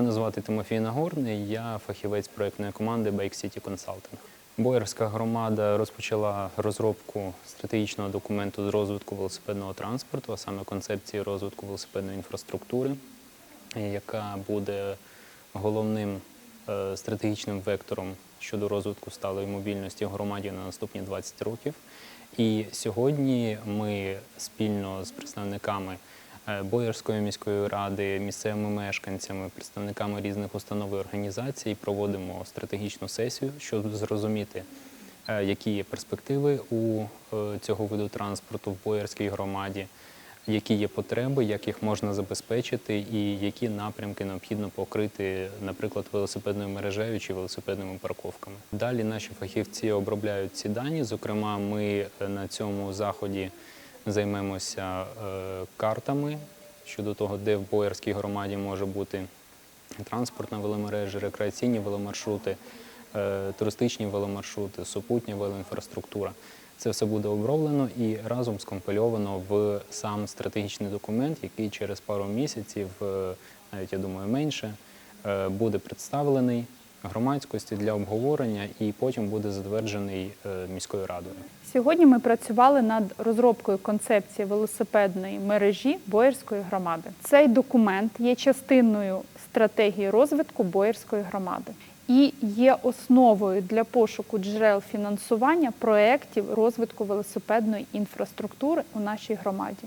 Мене звати Тимофій Нагорний, я фахівець проєктної команди Bike City Consulting. Боярська громада розпочала розробку стратегічного документу з розвитку велосипедного транспорту, а саме концепції розвитку велосипедної інфраструктури, яка буде головним е, стратегічним вектором щодо розвитку сталої мобільності громаді на наступні 20 років. І сьогодні ми спільно з представниками Боярської міської ради, місцевими мешканцями, представниками різних установ і організацій проводимо стратегічну сесію, щоб зрозуміти, е, які є перспективи у е, цього виду транспорту в Боярській громаді, які є потреби, як їх можна забезпечити, і які напрямки необхідно покрити, наприклад, велосипедною мережею чи велосипедними парковками. Далі наші фахівці обробляють ці дані. Зокрема, ми е, на цьому заході займемося е, картами щодо того, де в Боярській громаді може бути транспортна веломережа, рекреаційні веломаршрути, е, туристичні веломаршрути, супутня велоінфраструктура. Це все буде оброблено і разом скомпільовано в сам стратегічний документ, який через пару місяців, е, навіть я думаю, менше, буде представлений громадськості для обговорення і потім буде затверджений е, міською радою. Сьогодні ми працювали над розробкою концепції велосипедної мережі Боярської громади. Цей документ є частиною стратегії розвитку Боярської громади і є основою для пошуку джерел фінансування проєктів розвитку велосипедної інфраструктури у нашій громаді.